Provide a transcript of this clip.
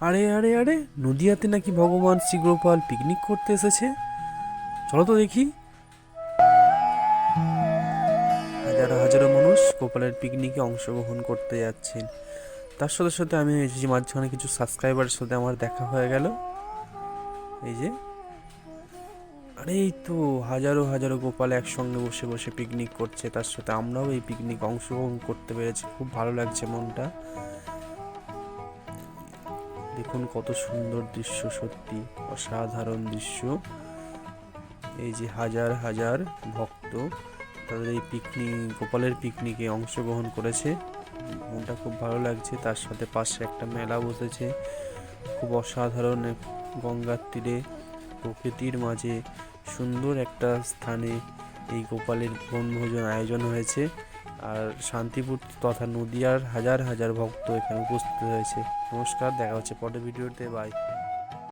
আরে আরে আরে, নদিয়াতে নাকি ভগবান শ্রীগোপাল পিকনিক করতে এসেছে? চলো তো দেখি। হাজারো হাজারো মানুষ গোপালের পিকনিকে অংশগ্রহণ করতে যাচ্ছেন। তার সাথে সাথে আমি যে মাঝখানে কিছু সাবস্ক্রাইবারের সাথে আমার দেখা হয়ে গেল। এই যে। আরে, এই তো হাজারো হাজারো গোপাল একসঙ্গে বসে বসে পিকনিক করছে। তার সাথে আমরাও এই পিকনিক অংশগ্রহণ করতে পেরেছি। খুব ভালো লাগছে মনটা। দেখুন কত সুন্দর দৃশ্য, সত্যি অসাধারণ দৃশ্য। এই যে হাজার হাজার ভক্ত তাদের এই পিকনিক, গোপালের পিকনিকে অংশগ্রহণ করেছে। মনটা খুব ভালো লাগছে, তার সাথে পাশে একটা মেলা বসেছে। খুব অসাধারণ গঙ্গার তীরে, প্রকৃতির মাঝে সুন্দর একটা স্থানে এই গোপালের বনভোজন আয়োজন হয়েছে। আর শান্তিপুর তথা নদিয়ার হাজার হাজার ভক্ত এখানে উপস্থিত হয়েছে নমস্কার, দেখা হচ্ছে পরের ভিডিওতে। বাই